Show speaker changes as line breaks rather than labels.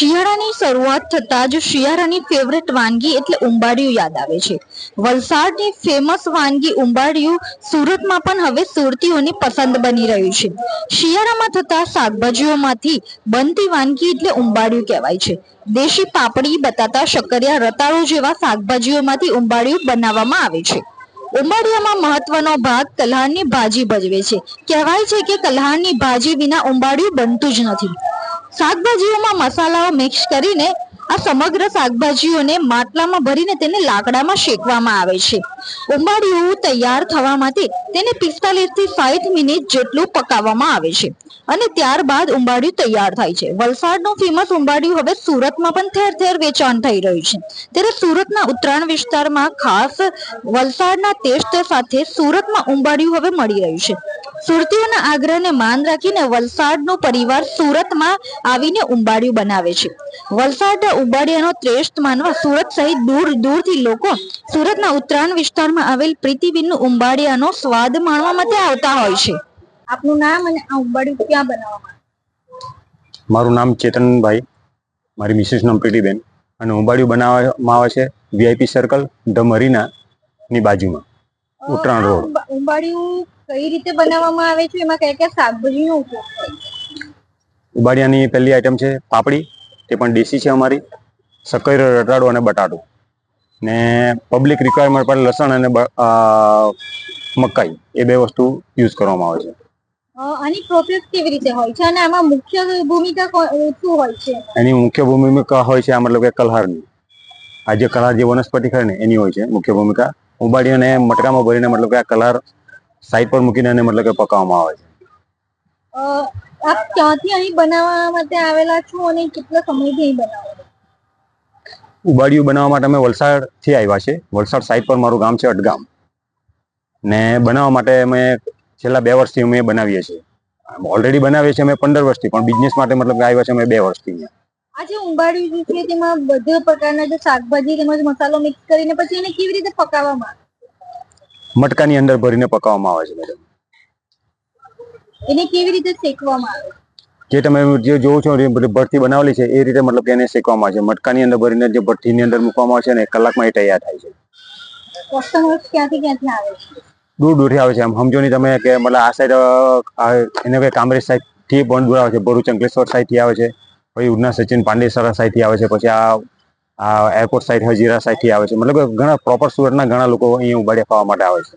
શિયાળાની શરૂઆત થતા જ શિયાળાની ફેવરેટ વાનગી એટલે ઉંબાડિયું યાદ આવે છે. વલસાડની ફેમસ વાનગી ઉંબાડિયું સુરતમાં પણ હવે સુરતીઓની પસંદ બની રહ્યું છે. શિયાળામાં થતા શાકભાજીઓમાંથી બનતી વાનગી એટલે ઉંબાડિયું કહેવાય છે. દેશી પાપડી, બટાટા શકરિયા રતાળો જેવા શાકભાજીઓમાંથી ઉંબાડિયું બનાવવામાં આવે છે. ઉંબાડિયામાં મહત્વનો ભાગ કલ્હારની ભાજી ભજવે છે. કહેવાય છે કે કલ્હારની ભાજી વિના ઉંબાડિયું બનતું જ નથી. શાકભાજીઓમાં મસાલાઓ મિક્સ કરીને આ સમગ્ર શાકભાજીઓને માટલામાં ભરીને તેને લાકડામાં શેકવામાં આવે છે. ઉંબાડિયું તૈયાર થવા માટે તેને પિસ્તાલીસથી સાઠ મિનિટ જેટલું પકાવવામાં આવે છે અને ત્યારબાદ ઉંબાડિયું તૈયાર થાય છે. વલસાડનું ફેમસ ઉંબાડિયું હવે સુરતમાં પણ ઠેર ઠેર વેચાણ થઈ રહ્યું છે. ત્યારે સુરતના ઉત્તરાયણ વિસ્તારમાં ખાસ વલસાડના ટેસ્ટ સાથે સુરતમાં ઉંબાડિયું હવે મળી રહ્યું છે. સુરતીઓના આગ્રહને માન રાખીને વલસાડનો પરિવાર સુરતમાં આવીને ઉંબાડિયું બનાવે છે. વલસાડના ઉંબાડિયાનો શ્રેષ્ઠ માનવા સુરત સહિત દૂર દૂરથી લોકો સુરતના ઉત્તરાયણ વિસ્તારમાં આવેલ પ્રીતિબેનનું ઉંબાડિયાનો સ્વાદ માણવા માટે આવતા હોય છે. આપનું નામ અને આ ઉંબાડિયું ક્યાં બનાવવામાં
મારું નામ ચેતનભાઈ મારી મિસિસ નામ પ્રીતિબેન અને ઉંબાડિયું બનાવવામાં આવે છે વીઆઈપી સર્કલ ધ મરીના ની બાજુમાં ઉત્તરાયણ રોડ.
ઉંબાડિયું કઈ રીતે બનાવવામાં આવે છે? એમાં કયા કયા શાકભાજીનો ઉપયોગ થાય
ઉબાડિયાની પહેલી આઈટમ છે પાપડી તે પણ દેશી છે અમારી. શક્કર રટાડો અને બટાટો ને પબ્લિક રિક્વાયરમેન્ટ પર લસણ અને મકાઈ એ બે વસ્તુ યુઝ કરવામાં આવે છે.
આની પ્રોસેસ કેવી રીતે હોય છે? અને આમાં મુખ્ય ભૂમિકા શું હોય છે?
એની મુખ્ય ભૂમિકા હોય છે આ મતલબ કે કલહારની. આ જે કલહાર જે વનસ્પતિ ખરે ને એની હોય છે મુખ્ય ભૂમિકા. ઉંબાડીને મટકામાં ભરીને મતલબ કે આ કલહાર સાઈડ પર મૂકીને એને મતલબ કે પકાવવામાં આવે છે.
આપ ક્યાંથી અહીં બનાવવા માટે આવેલા છો અને કેટલા સમયથી અહીં બનાવો?
ઉબાડિયું બનાવવા માટે અમે વલસાડથી આવ્યા છે વલસાડ સાઈડ પર મારું ગામ છે અટગામ. ને બનાવવા માટે અમે છેલ્લા બે વર્ષથી અમે બનાવીએ છીએ. ઓલરેડી બનાવીએ છીએ અમે પંદર વર્ષથી પણ બિઝનેસ માટે મતલબ કે આવ્યા છે અમે બે વર્ષથી અહીંયા.
આ જે ઉંબાડિયું જે છે તેમાં બધા પ્રકારના જે શાકભાજી તેમજ મસાલો મિક્સ કરીને પછી એને કેવી રીતે પકાવવામાં
મટકાની અંદર ભરીને પકાવવામાં આવે છે મેડમ
એને કેવી રીતે શેકવામાં આવે?
જે તમે જે જોવો છો ભરતી બનાવેલી છે એ રીતે મતલબ કે એને શેકવામાં આવે છે. મટકાની અંદર ભરીને જે ભઠ્ઠીની અંદર મૂકવામાં આવે છે ને એક કલાકમાં એ તૈયાર થાય છે.
કસ્ટમર્સ ક્યાંથી ક્યાંથી આવે છે?
દૂર દૂરથી આવે છે. આમ સમજો નહીં તમે કે મતલબ આ સાઈડ એને કે કામરેજ સાઈડથી પણ દૂર આવે છે ભરૂચ અંકલેશ્વર સાઈડથી આવે છે પછી ઉડના સચિન પાંડેસરા સાઈડથી આવે છે પછી આ આ એરપોર્ટ સાઈડ હજીરા સાઈડથી આવે છે. મતલબ ઘણા પ્રોપર સુરતના ઘણા લોકો અહીંયા ઉબાડિયા ખાવા માટે આવે છે.